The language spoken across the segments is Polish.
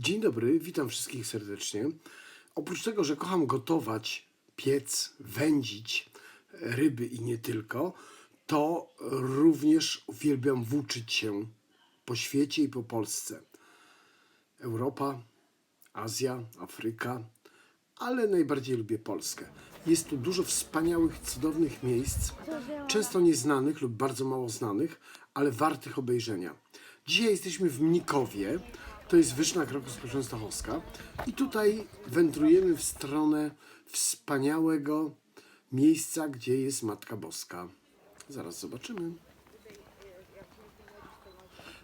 Dzień dobry, witam wszystkich serdecznie. Oprócz tego, że kocham gotować, piec, wędzić ryby i nie tylko, to również uwielbiam włóczyć się po świecie i po Polsce. Europa, Azja, Afryka, ale najbardziej lubię Polskę. Jest tu dużo wspaniałych, cudownych miejsc, często nieznanych lub bardzo mało znanych, ale wartych obejrzenia. Dzisiaj jesteśmy w Mnikowie, to jest Wyżna Kroków Częstochowska i tutaj wędrujemy w stronę wspaniałego miejsca, gdzie jest Matka Boska. Zaraz zobaczymy.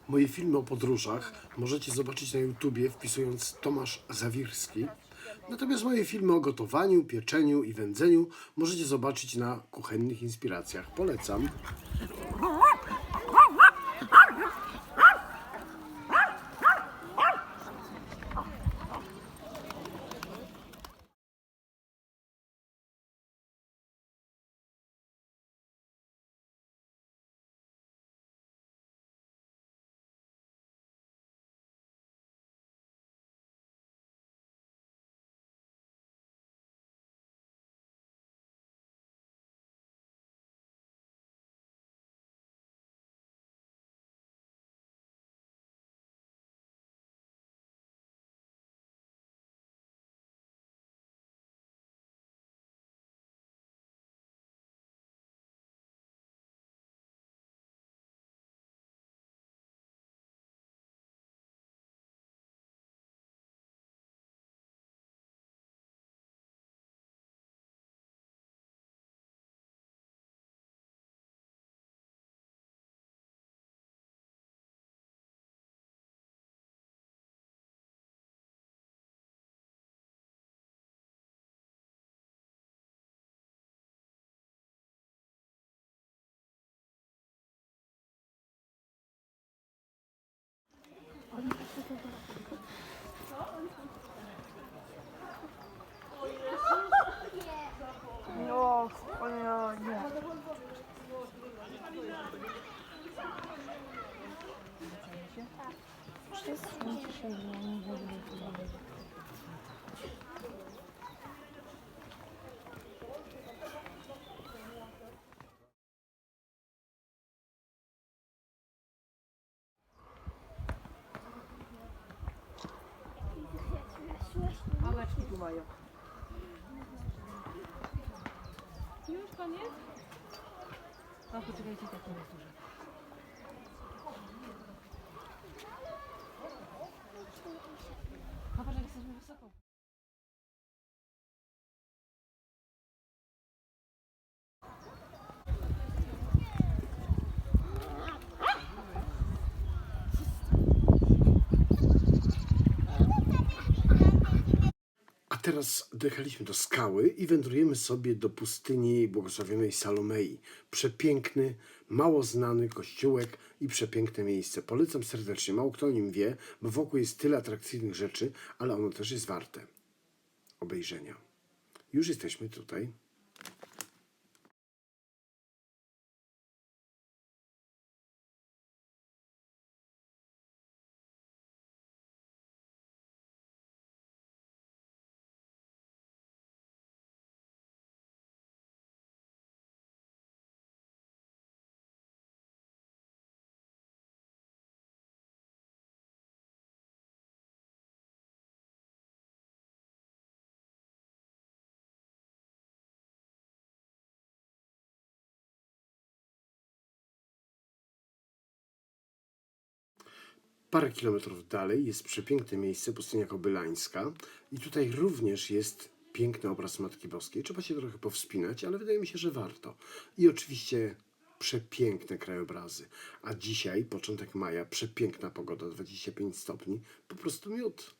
Moje filmy o podróżach możecie zobaczyć na YouTubie wpisując Tomasz Zawirski. Natomiast moje filmy o gotowaniu, pieczeniu i wędzeniu możecie zobaczyć na kuchennych inspiracjach. Polecam. No, o nie, nie. Małeczki tu mają. Już koniec? No poczekajcie, tak nie jest Oh. Teraz dojechaliśmy do skały i wędrujemy sobie do pustyni błogosławionej Salomei. Przepiękny, mało znany kościółek i przepiękne miejsce. Polecam serdecznie. Mało kto o nim wie, bo wokół jest tyle atrakcyjnych rzeczy, ale ono też jest warte obejrzenia. Już jesteśmy tutaj. Parę kilometrów dalej jest przepiękne miejsce, pustynia kobylańska i tutaj również jest piękny obraz Matki Boskiej. Trzeba się trochę powspinać, ale wydaje mi się, że warto. I oczywiście przepiękne krajobrazy. A dzisiaj, początek maja, przepiękna pogoda, 25 stopni, po prostu miód.